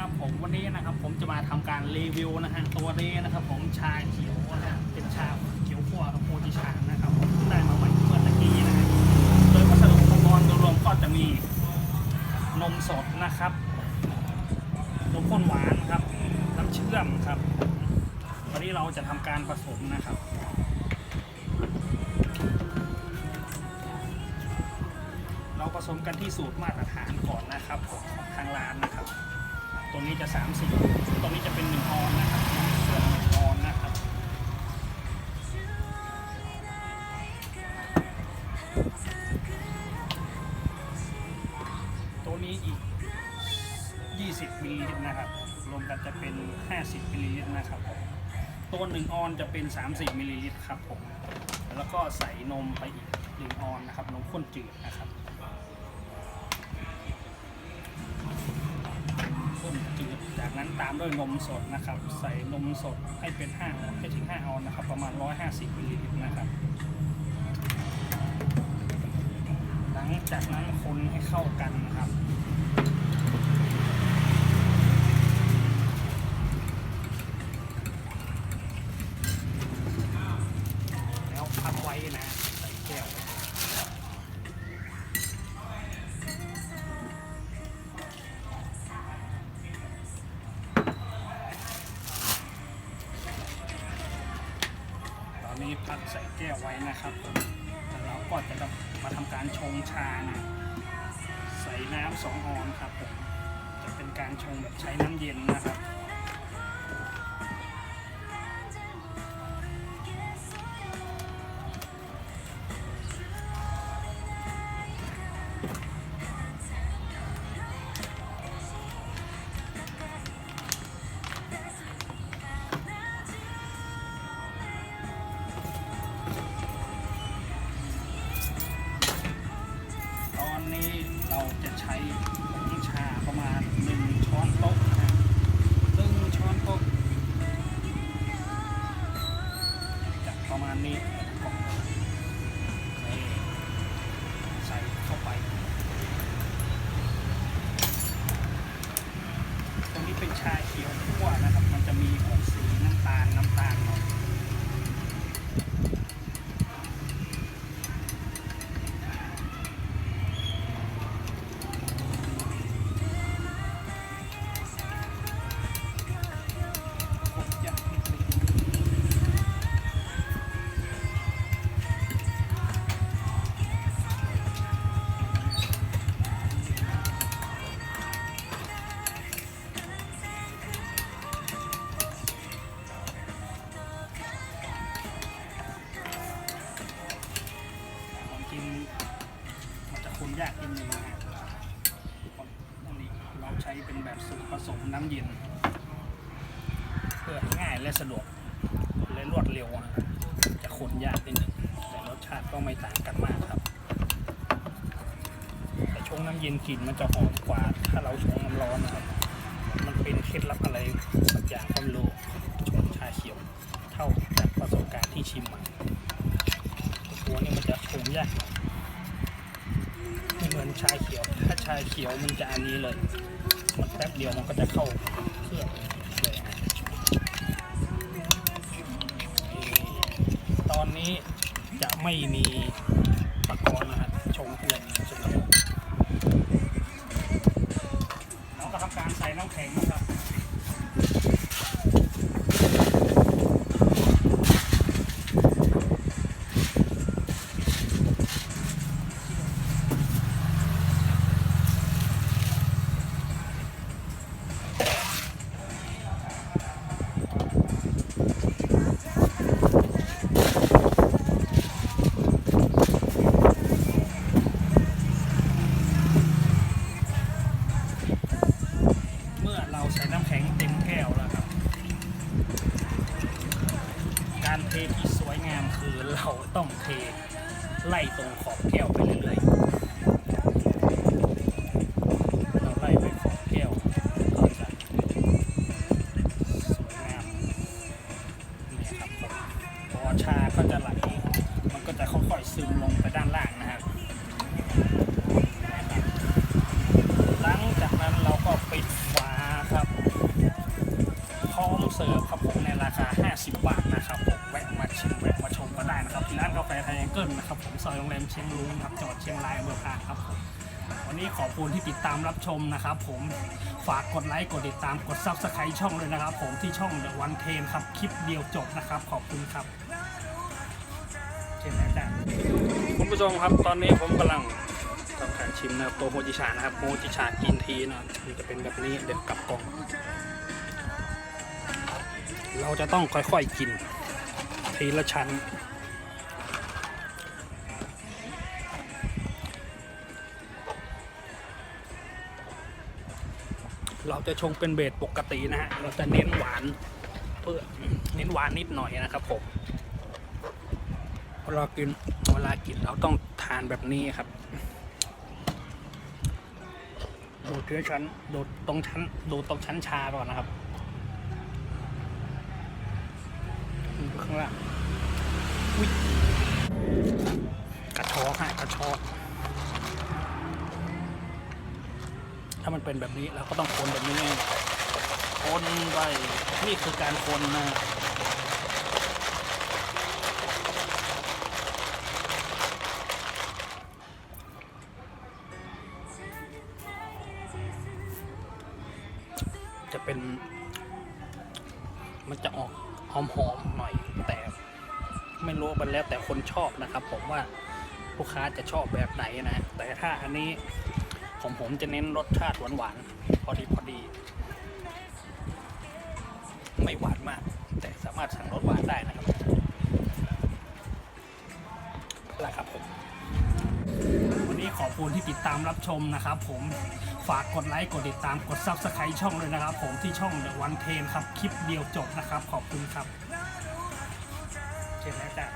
ครับผมวันนี้นะครับผมจะมาทำการรีวิวนะฮะตัวนี้นะครับ ผมชาเขียวนะฮะเป็นชาเขียวขั่วกับโพจิชานะครับผมได้มาใหม่เมื่อตะกี้นะฮะโดยวัสดุอุปกรณ์โดยรวมก็จะมีนมสดนะครับนมข้นหวานครับน้ำเชื่อมครับ วันนี้เราจะทำการผสมนะครับเราผสมกันที่สูตรมาตรฐานก่อนนะครับของทางร้านนะครับ ตัวนี้จะ 30ตัวนี้จะเป็น1ออนนะครับส่วน1ออนนะครับตัวนี้อีก 20มิลลิลิตรนะครับ รวมกันจะเป็น 50มิลลิลิตรนะครับ ตัว1ออนจะเป็น 30มิลลิลิตรครับผม แล้วก็ใส่นมไปอีก1ออนนะครับ นมข้นจืดนะครับ ข้นจืดจากนั้นตามด้วยนมสดนะครับ ใส่นมสดให้เป็น5ให้ถึง5ออนนะครับ ประมาณ 150มิลลิลิตรนะครับ หลังจากนั้นคนให้เข้ากันนะครับแล้วพักไว้นะ นี้พักใส่แก้วไว้นะครับผมแล้วเราก็จะมาทำการชงชานะ ใส่น้ำสองออนครับผมจะเป็นการชงแบบใช้น้ำเย็นนะครับ มันจะคนยากนิดนึงนะฮะอันนี้เราใช้เป็นแบบสูตรผสมน้ำเย็น เพื่อง่ายและสะดวกและรวดเร็วอะจะขนยากนิดหนึ่งแต่รสชาติก็ไม่ต่างกันมากครับ แต่ชงน้ำเย็นกลิ่นมันจะหอมกว่า ถ้าเราชงน้ำร้อนนะครับ มันเป็นเคล็ดลับอะไรสักอย่างก็ไม่รู้ชงชาเขียว เท่าจากประสบการณ์ที่ชิมมา มันจะชงยกไม่เหมือนชาเขียว ถ้าชาเขียวมันจะอันนี้เลย มันแป๊บเดียวมันก็จะเข้าเครื่องเลยตอนนี้จะไม่มีตะกอนนะฮะชงเพื่อนสุดยอดเราก็ทำการใส่น้ำแข็งนะครับ ต้องเทไล่ตรงขอบแก้วไปเรื่อยๆเราไล่ไปขอบแก้วก็จะสวยงามนี่ครับพอชาก็จะไหลมันก็จะค่อยๆซึมลงไปด้านล่าง รับที่ร้านกาแฟไทยแองเกิลนะครับผมซอยโรงแรมเชียงรุ้งครับจังหวัดเชียงรายอำเภอพานครับผมวันนี้ขอบคุณที่ติดตามรับชมนะครับผมฝากกดไลค์กดติดตามกดซับสไครต์ช่องเลยนะครับ ผมที่ช่องเดอะวันเทนครับคลิปเดียวจบนะครับ ขอบคุณครับเช่นกันจ้ะคุณผู้ชมครับตอนนี้ผมกำลังทำการชิมนะครับตัวโฮจิชานะครับโฮจิชากินทีนะมันจะเป็นแบบนี้เดี๋ยวกลับกล่องเราจะต้องค่อยๆกินทีละชั้น เราจะชงเป็นเบสปกตินะฮะ เราจะเน้นหวานเพื่อเน้นหวานนิดหน่อยนะครับผมเวลากินเวลากินเราต้องทานแบบนี้ครับดูดทีละชั้นดูดตรงชั้นดูตรงชั้นชาก่อนนะครับข้างล่างกระชอกฮะกระชอก ถ้ามันเป็นแบบนี้เราก็ต้องคนแบบนี้ไงคนไปนี่คือการคนนะจะเป็น มันจะออกหอมๆหน่อยแต่ ไม่รู้มันแล้วแต่คนชอบนะครับ ผมว่าลูกค้าจะชอบแบบไหนนะ แต่ถ้าอันนี้ ของผมจะเน้นรสชาติหวานๆพอดีพอดี ไม่หวานมาก แต่สามารถสั่งรสหวานได้นะครับนั่นและครับผมวันนี้ขอบคุณที่ติดตามรับชมนะครับ ผมฝากกดไลค์กดติดตามกด Subscribe ช่องเลยนะครับ ผมที่ช่อง The One Ten ครับ คลิปเดียวจบนะครับ ขอบคุณครับเช่นแล้วจ้ะ